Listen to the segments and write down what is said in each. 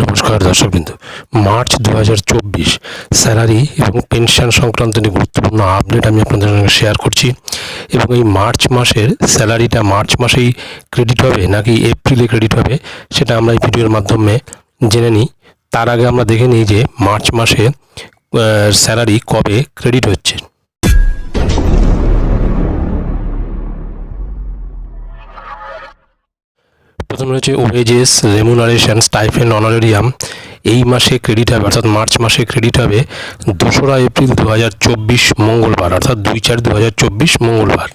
নমস্কার দর্শকবৃন্দু। মার্চ দু হাজার চব্বিশ, স্যালারি এবং পেনশন সংক্রান্ত যে গুরুত্বপূর্ণ আপডেট আমি আপনাদের সঙ্গে শেয়ার করছি এবং এই মার্চ মাসের স্যালারিটা মার্চ মাসেই ক্রেডিট হবে নাকি এপ্রিলে ক্রেডিট হবে সেটা আমরা এই ভিডিওর মাধ্যমে জেনে নিই। তার আগে আমরা দেখে নিই যে মার্চ মাসে স্যালারি কবে ক্রেডিট হচ্ছে। প্রথম রয়েছে ওয়েজেস, রেমুনারেশন, স্টাইফেন, অনারেরিয়াম। এই মাসে ক্রেডিট হবে, অর্থাৎ মার্চ মাসে ক্রেডিট হবে দোসরা এপ্রিল দু হাজার চব্বিশ মঙ্গলবার, অর্থাৎ দুই চার দু মঙ্গলবার।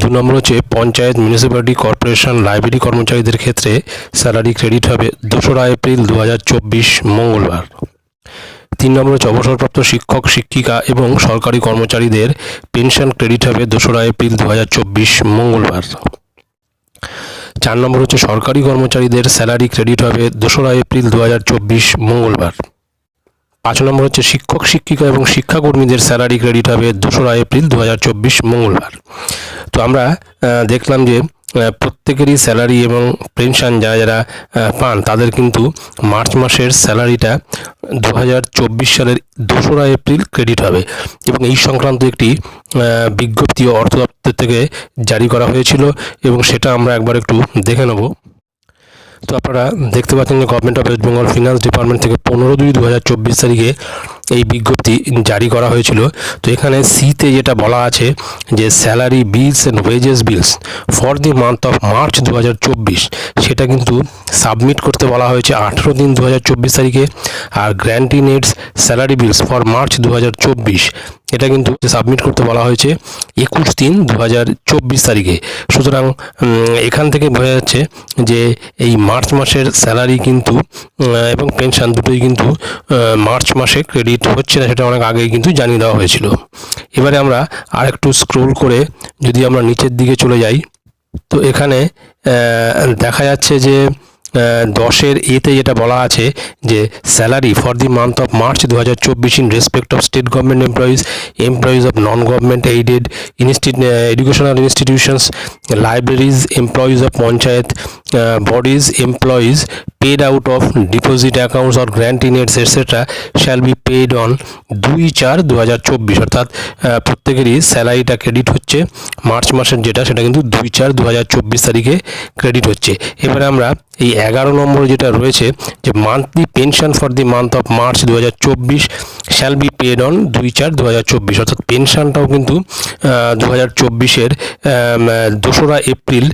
দু নম্বর হচ্ছে পঞ্চায়েত মিউনিসিপ্যালিটি কর্পোরেশন লাইব্রেরি কর্মচারীদের ক্ষেত্রে স্যালারি ক্রেডিট হবে দোসরা এপ্রিল দু হাজার চব্বিশ মঙ্গলবার। তিন নম্বর হচ্ছে অবসরপ্রাপ্ত শিক্ষক, শিক্ষিকা এবং সরকারি কর্মচারীদের পেনশন ক্রেডিট হবে দোসরা এপ্রিল দু মঙ্গলবার। চার নম্বর হচ্ছে সরকারি কর্মচারীদের স্যালারি ক্রেডিট হবে দোসরা এপ্রিল দু হাজার চব্বিশ মঙ্গলবার। পাঁচ নম্বর হচ্ছে শিক্ষক, শিক্ষিকা এবং শিক্ষাকর্মীদের স্যালারি ক্রেডিট হবে দোসরা এপ্রিল দু মঙ্গলবার। তো আমরা দেখলাম যে প্রত্যেকেরই স্যালারি এবং পেনশন যারা যারা পান, তাদের কিন্তু মার্চ মাসের স্যালারিটা দু হাজার চব্বিশ সালের দোসরা এপ্রিল ক্রেডিট হবে। এবং এই সংক্রান্ত একটি বিজ্ঞপ্তি অর্থ দপ্তর থেকে জারি করা হয়েছিল এবং সেটা আমরা একবার একটু দেখে নেব। তো আপনারা দেখতে পাচ্ছেন যে government of West Bengal finance department থেকে পনেরো দুই দু তারিখে এই বিজ্ঞপ্তি জারি করা হয়েছিল। তো এখানে সিতে যেটা বলা আছে যে salary bills and wages bills for the month of March দু হাজার চব্বিশ, সেটা কিন্তু সাবমিট করতে বলা হয়েছে আঠেরো দিন দু হাজার চব্বিশ তারিখে। আর grant in aids salary bills for March দু হাজার চব্বিশ এটা কিন্তু সাবমিট করতে বলা হয়েছে একুশ তিন দু তারিখে। সুতরাং এখান থেকে বোঝা যাচ্ছে যে এই মার্চ মাসের স্যালারি কিন্তু এবং পেনশন দুটোই কিন্তু মার্চ মাসে ক্রেডিট হচ্ছে না সেটা অনেক আগেই কিন্তু জানিয়ে দেওয়া হয়েছিল। এবারে আমরা আর একটু স্ক্রোল করে যদি আমরা নিচের দিকে চলে যাই, তো এখানে দেখা যাচ্ছে যে দশের এতে যেটা বলা আছে যে salary for the month of March দু হাজার চব্বিশ in respect of state government employees employees of non government aided insti educational institutions libraries employees of panchayat bodies employees paid out of deposit accounts or grant in aids etcetera shall be paid on দুই চার দু হাজার চব্বিশ অর্থাৎ প্রত্যেকেরই স্যালারিটা credit হচ্ছে। March মাসের যেটা, সেটা কিন্তু দুই চার দু হাজার চব্বিশ তারিখে ক্রেডিট হচ্ছে। এবারে আমরা এই এগারো নম্বর যেটা রয়েছে, যে monthly pension for the month of March দু হাজার চব্বিশ শ্যাল বি পেড অন দুই চার দু হাজার চব্বিশ। অর্থাৎ পেনশনটাও কিন্তু দু হাজার চব্বিশের দোসরা এপ্রিল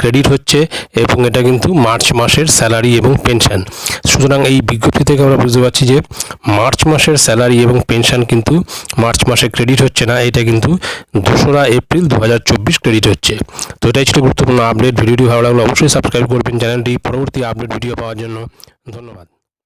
ক্রেডিট হচ্ছে এবং এটা কিন্তু মার্চ মাসের স্যালারি এবং পেনশন সুতরাং এই বিজ্ঞপ্তি থেকে আমরা বুঝতে পারছি যে মার্চ মাসের স্যালারি এবং পেনশন কিন্তু মার্চ মাসে ক্রেডিট হচ্ছে না, এটা কিন্তু দোসরা এপ্রিল দু হাজার চব্বিশ ক্রেডিট হচ্ছে। তো এটাই ছিল গুরুত্বপূর্ণ আপডেট ভিডিওটি ভালো লাগলে অবশ্যই সাবস্ক্রাইব করবেন। চ্যানেলটি পরবর্তী আপডেট ভিডিও পাওয়ার জন্য ধন্যবাদ।